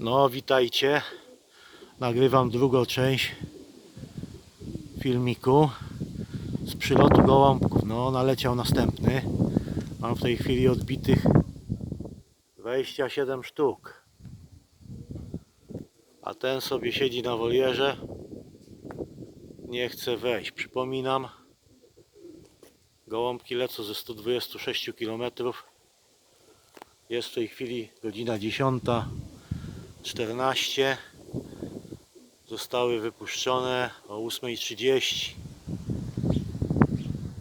No, witajcie. Nagrywam drugą część filmiku z przylotu gołąbków. No, naleciał następny. Mam w tej chwili odbitych 27 sztuk. A ten sobie siedzi na wolierze. Nie chce wejść. Przypominam, gołąbki lecą ze 126 km. Jest w tej chwili godzina 10.14. Zostały wypuszczone o 8.30.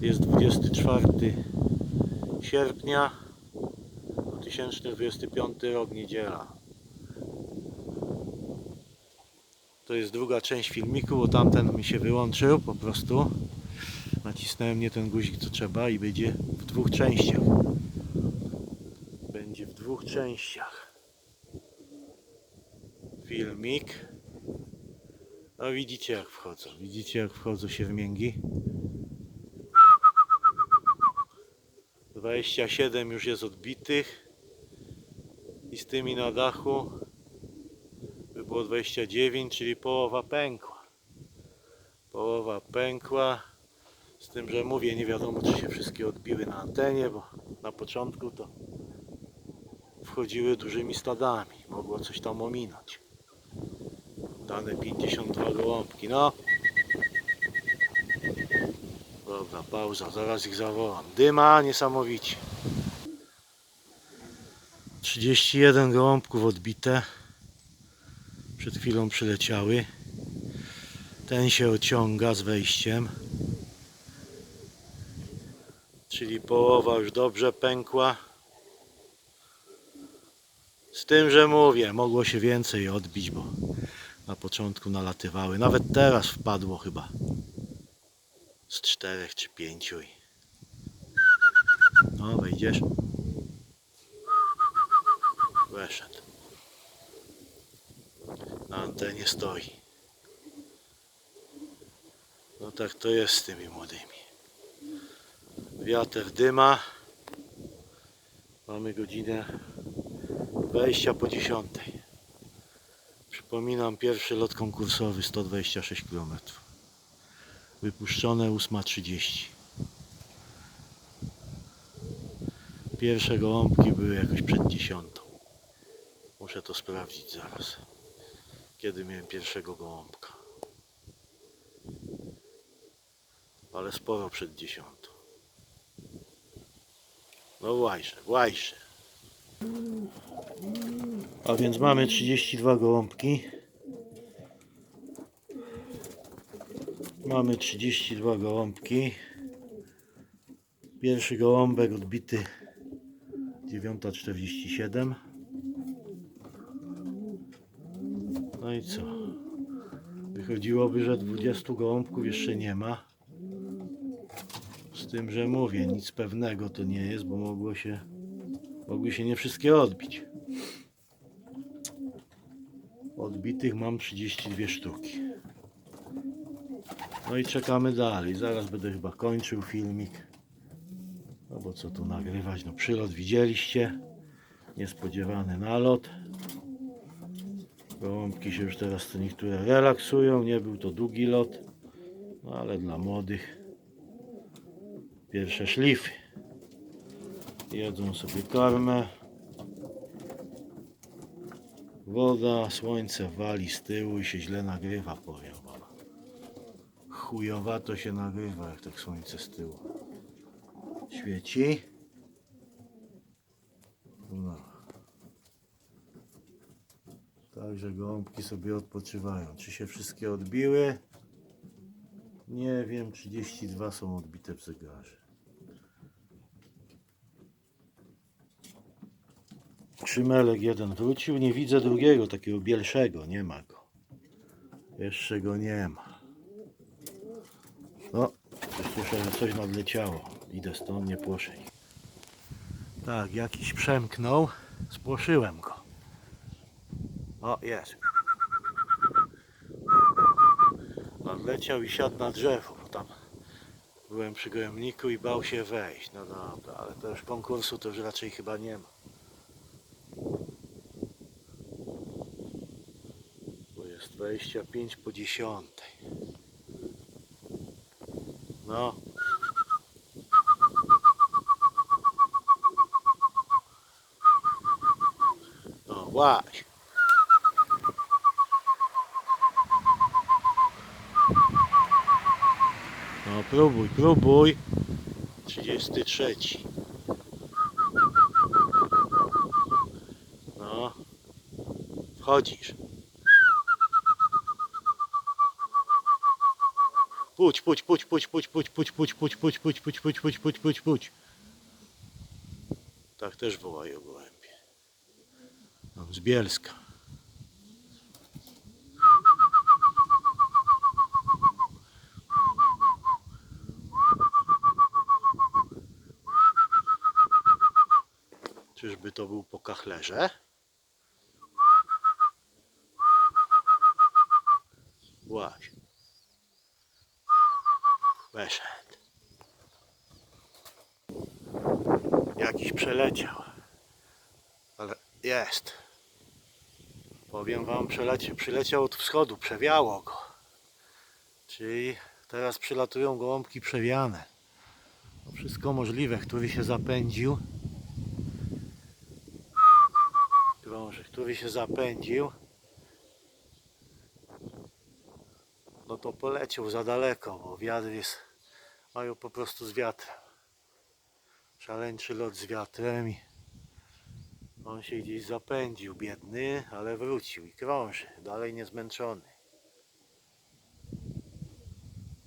Jest 24 sierpnia 2025 rok, niedziela. To jest druga część filmiku, bo tamten mi się wyłączył po prostu. Nacisnąłem nie ten guzik co trzeba i będzie w dwóch częściach. Będzie w dwóch częściach. Filmik. No widzicie jak wchodzą. Widzicie jak wchodzą się w mięgi. 27 już jest odbitych. I z tymi na dachu by było 29, czyli połowa pękła. Połowa pękła. Z tym, że mówię, nie wiadomo czy się wszystkie odbiły na antenie, bo na początku to wchodziły dużymi stadami. Mogło coś tam ominąć. Dane 52 gołąbki. No. Dobra, pauza. Zaraz ich zawołam. Dyma niesamowicie. 31 gołąbków odbite. Przed chwilą przyleciały. Ten się ociąga z wejściem. Czyli połowa już dobrze pękła. Z tym, że mówię, mogło się więcej odbić, bo na początku nalatywały. Nawet teraz wpadło chyba z czterech czy pięciu. No, wejdziesz. Weszedł. Na antenie stoi. No tak to jest z tymi młodymi. Wiatr dyma. Mamy godzinę 20 po 10. Przypominam pierwszy lot konkursowy 126 km. Wypuszczone 8.30. Pierwsze gołąbki były jakoś przed 10. Muszę to sprawdzić zaraz. Kiedy miałem pierwszego gołąbka. Ale sporo przed 10. No właśnie, właśnie. A więc mamy 32 gołąbki. Mamy 32 gołąbki. Pierwszy gołąbek odbity 9.47. No i co? Wychodziłoby, że 20 gołąbków jeszcze nie ma. Z tym, że mówię, nic pewnego to nie jest, bo mogło się, mogły się nie wszystkie odbić. Odbitych mam 32 sztuki. No i czekamy dalej. Zaraz będę chyba kończył filmik. No bo co tu nagrywać? No przylot widzieliście. Niespodziewany nalot. Gołąbki się już teraz to niektóre relaksują. Nie był to długi lot. No ale dla młodych pierwsze szlify. Jedzą sobie karmę. Woda, słońce wali z tyłu i się źle nagrywa, powiem wam. Chujowato się nagrywa, jak tak słońce z tyłu świeci. No. Także gołąbki sobie odpoczywają. Czy się wszystkie odbiły? Nie wiem, 32 są odbite w zegarze. Krzymelek jeden wrócił, nie widzę drugiego, takiego bielszego, nie ma go. Jeszcze go nie ma. No, słyszę, że coś nadleciało. Idę stąd, nie płoszę. Tak, jakiś przemknął, spłoszyłem go. O, jest. Nadleciał i siadł na drzewo, bo tam byłem przy gołębniku i bał się wejść. No dobra, ale to już konkursu to już raczej chyba nie ma. Jest 25 po 10. No. No właśnie. No próbuj, próbuj. 33. No. Wchodzisz. Puć, puć, puć, puć, puć, puć, puć, puć, puć, puć, puć, puć, puć, puć, puć, puć, puć. Tak też wołają gołębie. No, z Bielska. Czyżby to był po kachlerze? Właśnie. Weszedł. Jakiś przeleciał. Ale jest. Powiem wam, przelecie, przyleciał od wschodu, przewiało go. Czyli teraz przylatują gołąbki przewiane. Wszystko możliwe, który się zapędził. Krąży, który się zapędził. No to poleciał za daleko, bo wiatr jest, mają po prostu z wiatrem. Szaleńczy lot z wiatrem on się gdzieś zapędził, biedny, ale wrócił i krąży, dalej niezmęczony.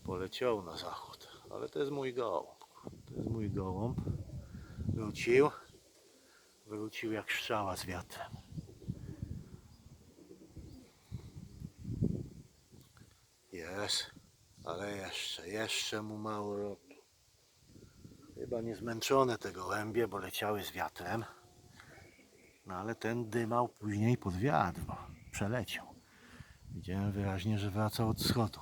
Poleciał na zachód, ale to jest mój gołąb. To jest mój gołąb. Wrócił. Wrócił jak strzała z wiatrem. Jest, ale jeszcze, jeszcze mu mało lotu. Chyba niezmęczone te gołębie, bo leciały z wiatrem. No ale ten dymał później pod wiatr, przeleciał. Widziałem wyraźnie, że wracał od wschodu.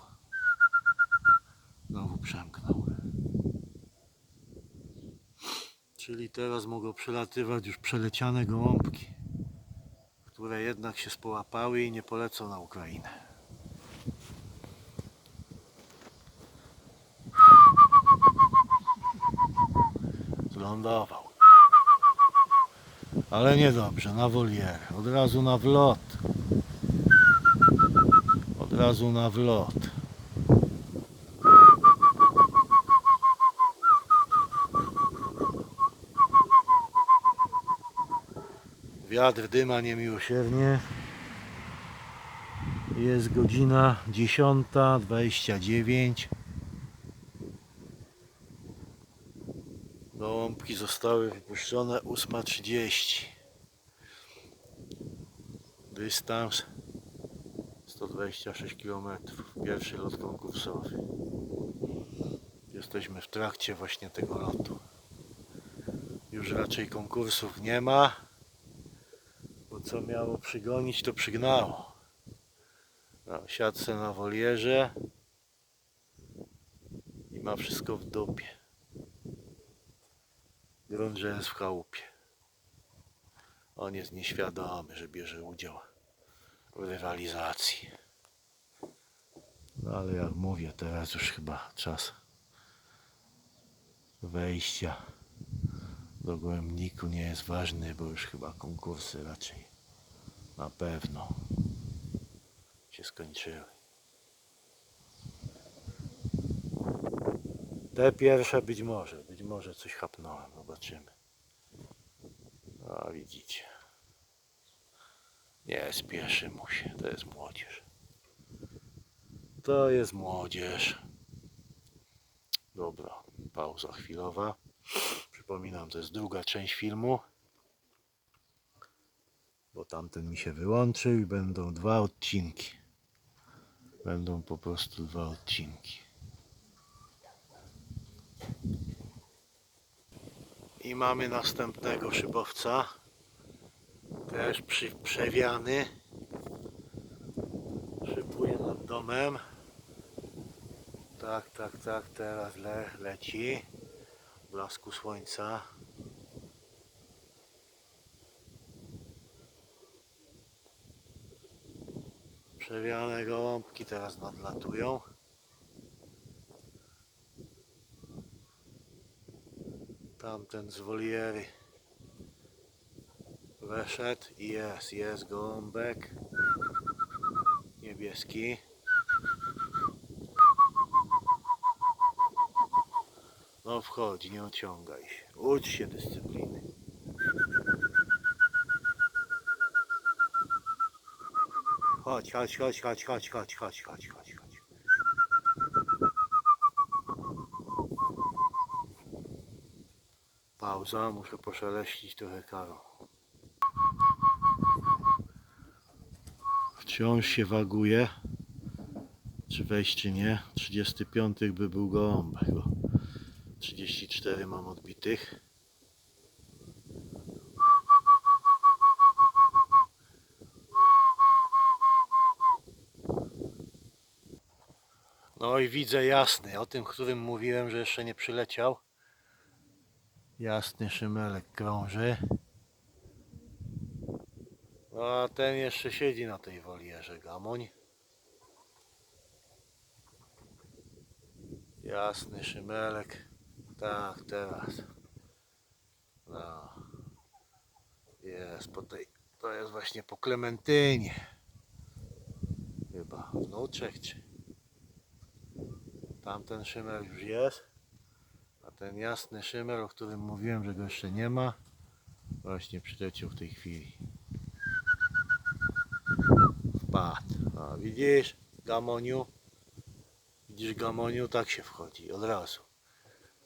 Znowu przemknął. Czyli teraz mogą przelatywać już przeleciane gołąbki, które jednak się społapały i nie polecą na Ukrainę. Zlądował. Ale niedobrze, na wolier. Od razu na wlot. Od razu na wlot. Wiatr dyma niemiłosiernie. Jest godzina 10.29. Gołąbki zostały wypuszczone 8.30. Dystans 126 km. Pierwszy lot konkursowy. Jesteśmy w trakcie właśnie tego lotu. Już raczej konkursów nie ma, bo co miało przygonić, to przygnało. No, siadce na wolierze i ma wszystko w dupie. Grunt, że jest w chałupie. On jest nieświadomy, że bierze udział w rywalizacji. No ale jak mówię, teraz już chyba czas wejścia do głębniku nie jest ważny, bo już chyba konkursy raczej na pewno się skończyły. Te pierwsze być może, być może coś chapnąłem, zobaczymy. No widzicie. Nie spieszy mu się, to jest młodzież. To jest młodzież. Dobra, pauza chwilowa. Przypominam, to jest druga część filmu. Bo tamten mi się wyłączył i będą dwa odcinki. Będą po prostu dwa odcinki. I mamy następnego szybowca. Też przy, przewiany. Szybuje nad domem. Tak, tak, tak, teraz le, leci. W blasku słońca. Przewiane gołąbki teraz nadlatują. Tamten z woliery weszedł i jest, jest gołąbek niebieski. No wchodź, nie ociągaj się. Ucz się dyscypliny. Chodź, chodź, chodź, chodź, chodź, chodź, chodź, chodź, chodź, muszę poszeleścić trochę karą. Wciąż się waguje, czy wejść, czy nie. 35 by był gołąbek, bo 34 mam odbitych. No i widzę jasny, o tym, którym mówiłem, że jeszcze nie przyleciał. Jasny szymelek krąży. A ten jeszcze siedzi na tej wolierze, gamoń. Jasny szymelek. Tak, teraz. No. Jest po tej. To jest właśnie po Klementynie. Chyba wnuczek czy. Tamten szymer już jest. Ten jasny szymer, o którym mówiłem, że go jeszcze nie ma, właśnie przyleciał w tej chwili. Wpadł. A widzisz, Gamoniu? Widzisz, Gamoniu, tak się wchodzi od razu.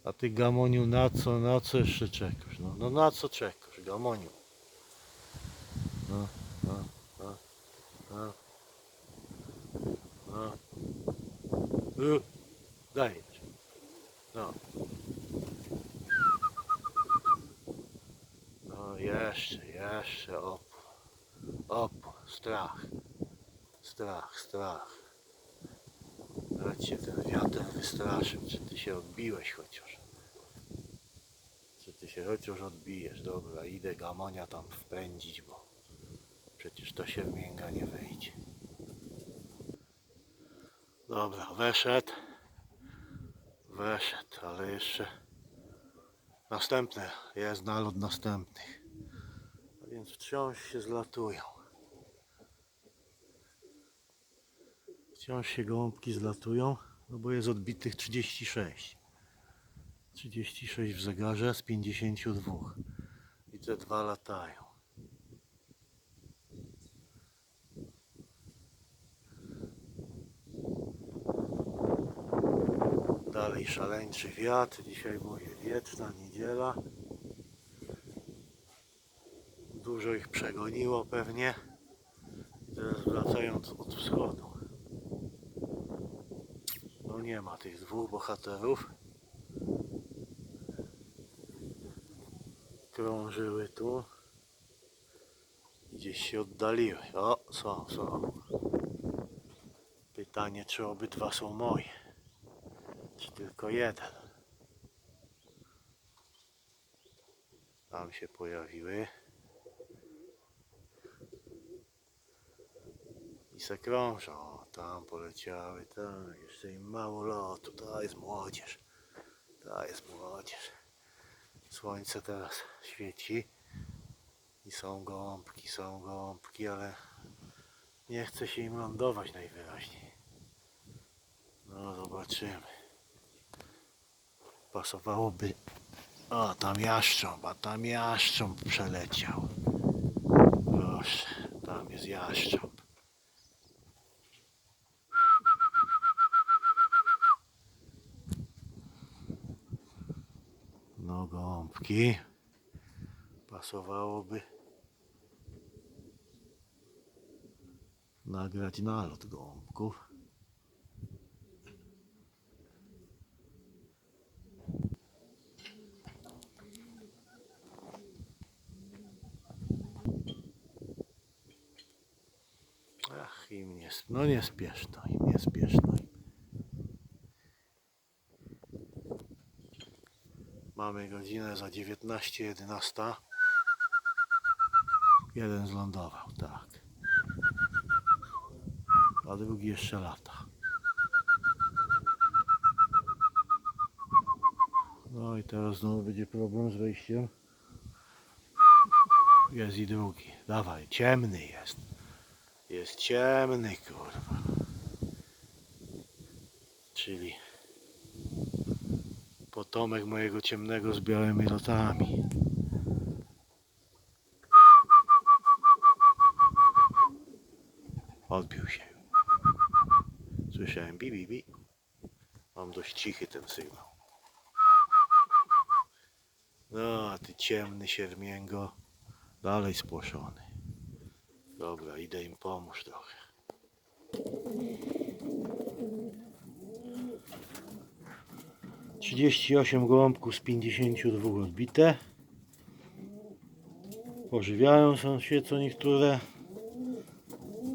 A ty, Gamoniu, na co, na co jeszcze czekasz? No, no na co czekasz, Gamoniu? No, no, no, no. No. Y, Dajesz. No. No jeszcze, jeszcze opór. Opór, strach. Strach, strach. Ale cię ten wiatr wystraszył. Czy ty się odbiłeś chociaż? Czy ty się chociaż odbijesz? Dobra, idę gamonia tam wpędzić, bo przecież to się w mięga nie wejdzie. Dobra, weszedł. Weszedł, ale jeszcze następne, jest nalot następnych. Więc wciąż się zlatują. Wciąż się gołąbki zlatują, no bo jest odbitych 36. 36 w zegarze z 52. I te dwa latają. Dalej szaleńczy wiatr. Dzisiaj mówię wieczna niedziela. Dużo ich przegoniło pewnie. Teraz wracają od wschodu. No nie ma tych dwóch bohaterów. Krążyły tu. Gdzieś się oddaliły. O, są, są. Pytanie, czy obydwa są moje. Czy tylko jeden? Tam się pojawiły. Se krążą. Tam poleciały, tam. Jeszcze im mało lotu. To jest młodzież. To jest młodzież. Słońce teraz świeci. I są gąbki, są gąbki, ale nie chce się im lądować najwyraźniej. No zobaczymy pasowałoby. O, tam jaszcząb, a tam jaszcząb przeleciał. Proszę, tam jest jaszcząb. No gąbki. Pasowałoby nagrać nalot gąbków. Ach, im nie, no nie spieszno, im nie spieszno. Mamy godzinę za 19.11. Jeden zlądował, tak. a drugi jeszcze lata. No i teraz znowu będzie problem z wejściem. Jest i drugi. Dawaj, ciemny jest. Jest ciemny, kurwa. Czyli potomek mojego ciemnego z białymi lotami. Odbił się. Słyszałem bi, bi, bi. Mam dość cichy ten sygnał. No, a ty ciemny siermięgo. Dalej spłoszony. Dobra, idę im pomóż trochę. Trzydzieści osiem gołąbków z pięćdziesięciu dwóch odbite. Pożywiają się co niektóre.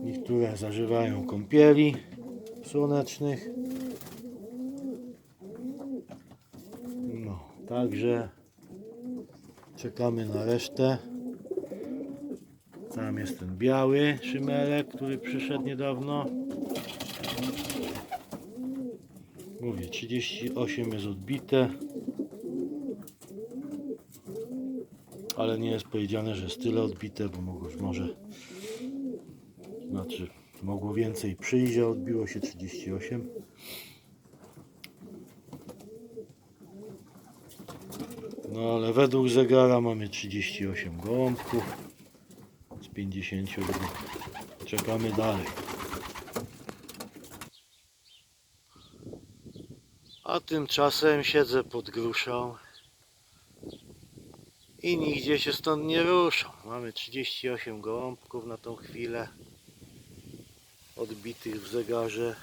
Niektóre zażywają kąpieli słonecznych. No, także czekamy na resztę. Tam jest ten biały szymelek, który przyszedł niedawno. Mówię, 38 jest odbite. Ale nie jest powiedziane, że jest tyle odbite, bo mogło, może znaczy mogło więcej przyjść, a odbiło się 38. No ale według zegara mamy 38 gołąbków z 52. Czekamy dalej. A tymczasem siedzę pod gruszą i nigdzie się stąd nie ruszą. Mamy 38 gołąbków na tą chwilę odbitych w zegarze.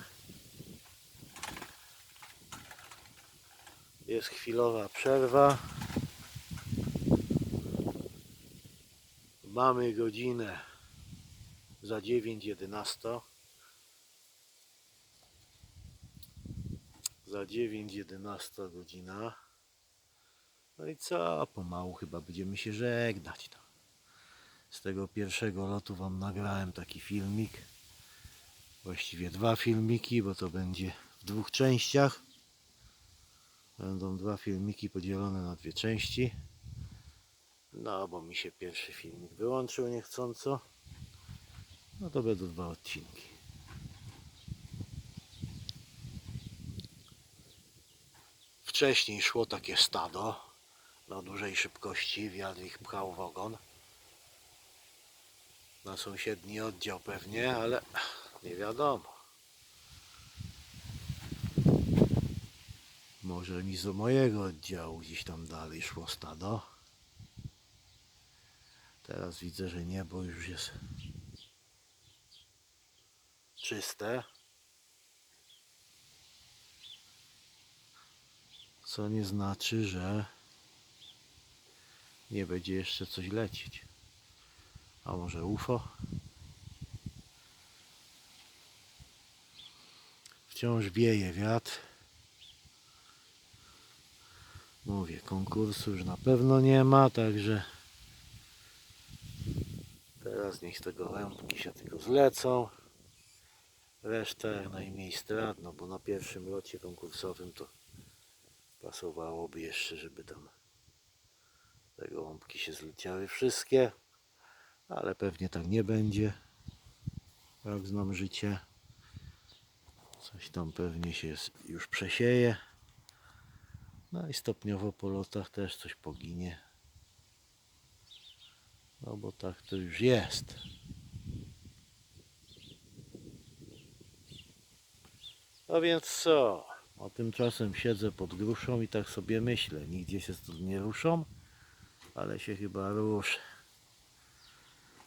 Jest chwilowa przerwa. Mamy godzinę za 9.11. Za 9.11 godzina. No i co? Pomału chyba będziemy się żegnać. No. Z tego pierwszego lotu Wam nagrałem taki filmik. Właściwie dwa filmiki, bo to będzie w dwóch częściach. Będą dwa filmiki podzielone na dwie części. No, bo mi się pierwszy filmik wyłączył niechcąco. No to będą dwa odcinki. Wcześniej szło takie stado na dużej szybkości, wiatr ich pchał w ogon. Na sąsiedni oddział pewnie, ale nie wiadomo. Może mi z mojego oddziału gdzieś tam dalej szło stado. Teraz widzę, że niebo już jest czyste. Co nie znaczy, że nie będzie jeszcze coś lecieć. A może UFO? Wciąż wieje wiatr. Mówię, konkursu już na pewno nie ma, także teraz niech z tego lampki się tylko zlecą. Reszta jak najmniej strat, no bo na pierwszym locie konkursowym to pasowałoby jeszcze, żeby tam te gołąbki się zleciały wszystkie, ale pewnie tak nie będzie. Jak znam życie. Coś tam pewnie się już przesieje. No i stopniowo po lotach też coś poginie. No bo tak to już jest. No więc co? O tymczasem siedzę pod gruszą i tak sobie myślę. Nigdzie się stąd nie ruszą, ale się chyba ruszę.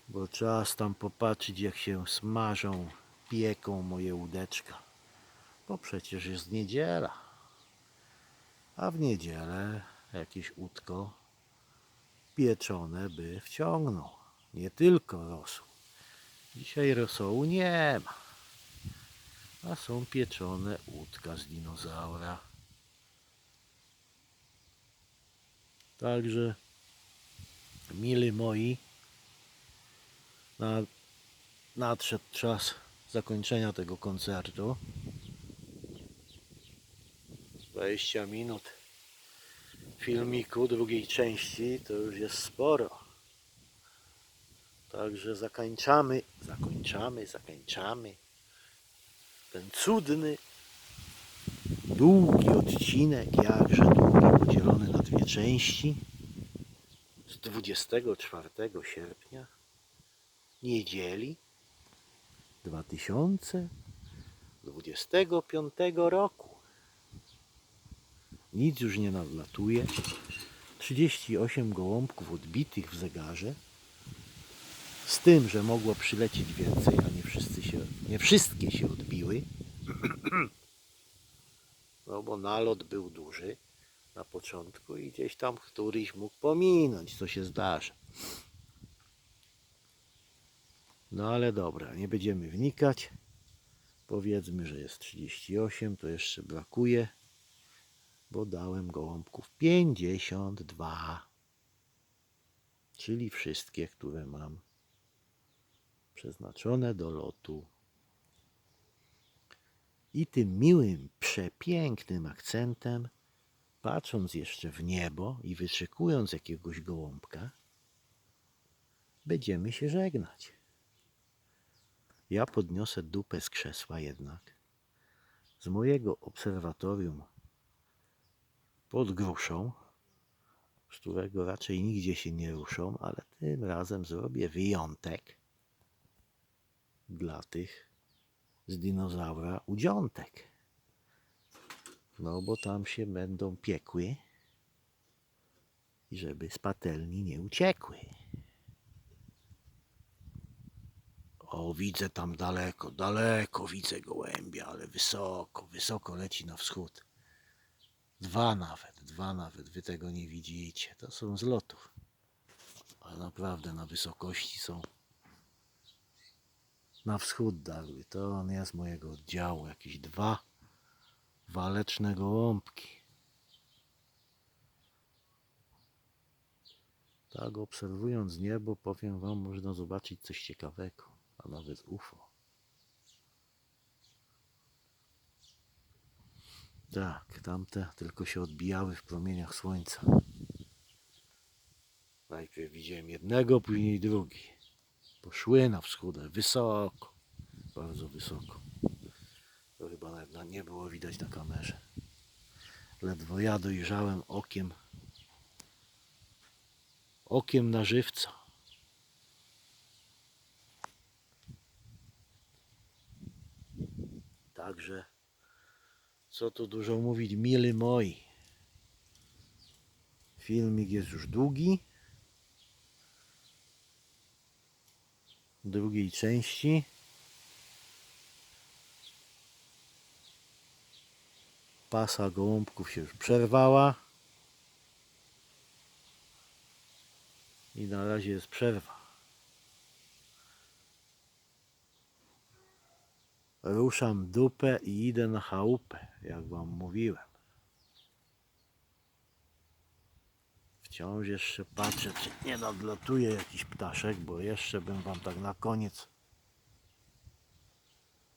Bo czas tam popatrzeć jak się smażą, pieką moje łódeczka. Bo przecież jest niedziela. A w niedzielę jakieś łódko pieczone by wciągnął. Nie tylko rosół. Dzisiaj rosołu nie ma. A są pieczone łódka z dinozaura. Także, mili moi, na, nadszedł czas zakończenia tego koncertu. 20 minut filmiku drugiej części to już jest sporo. Także zakończamy, zakończamy, zakończamy ten cudny, długi odcinek, jakże długi, podzielony na dwie części z 24 sierpnia, niedzieli 2025 roku. Nic już nie nadlatuje. 38 gołąbków odbitych w zegarze. Z tym, że mogło przylecieć więcej, nie, wszystkie się odbiły. No bo nalot był duży na początku i gdzieś tam któryś mógł pominąć, co się zdarza. No ale dobra, nie będziemy wnikać. Powiedzmy, że jest 38, to jeszcze brakuje, bo dałem gołąbków 52. Czyli wszystkie, które mam przeznaczone do lotu. I tym miłym, przepięknym akcentem, patrząc jeszcze w niebo i wyczekując jakiegoś gołąbka, będziemy się żegnać. Ja podniosę dupę z krzesła jednak. Z mojego obserwatorium pod gruszą, z którego raczej nigdzie się nie ruszą, ale tym razem zrobię wyjątek dla tych z dinozaura udziątek. No bo tam się będą piekły i żeby z patelni nie uciekły. O, widzę tam daleko, daleko widzę gołębia, ale wysoko, wysoko leci na wschód. Dwa nawet, dwa nawet, wy tego nie widzicie. To są z lotów. Ale naprawdę na wysokości są. Na wschód darły. To on jest mojego oddziału. Jakieś dwa waleczne gołąbki. Tak, obserwując niebo, powiem Wam, można zobaczyć coś ciekawego, a nawet UFO. Tak, tamte tylko się odbijały w promieniach słońca. Najpierw widziałem jednego, później drugi. Poszły na wschód, wysoko, bardzo wysoko. To chyba nawet na- nie było widać na kamerze. Ledwo ja dojrzałem okiem, okiem na żywca. Także, co tu dużo mówić, mili moi. Filmik jest już długi. Drugiej części. Pasa gołąbków się już przerwała. I na razie jest przerwa. Ruszam dupę i idę na chałupę, jak wam mówiłem. Wciąż jeszcze patrzę, czy nie nadlatuje jakiś ptaszek, bo jeszcze bym wam tak na koniec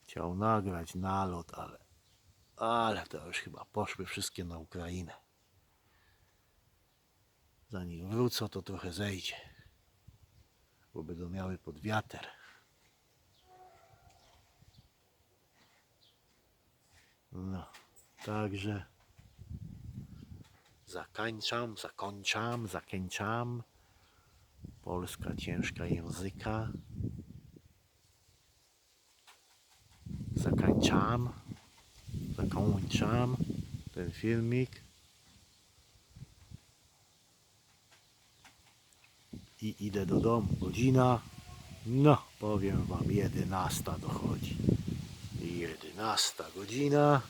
chciał nagrać nalot, ale, ale to już chyba poszły wszystkie na Ukrainę. Zanim wrócą, to trochę zejdzie, bo będą miały pod wiatr. No, także zakończam, zakończam, zakończam. Polska ciężka języka. Zakończam, zakończam ten filmik. I idę do domu. Godzina, no powiem wam, 11 dochodzi. 11 godzina.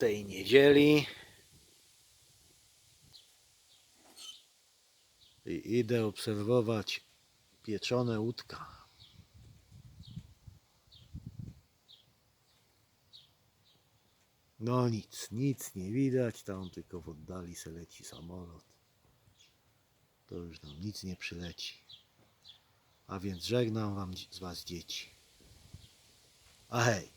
Tej niedzieli i idę obserwować pieczone łódka. No nic, nic nie widać, tam tylko w oddali se leci samolot. to już nam nic nie przyleci. A więc żegnam wam z was dzieci. A hej!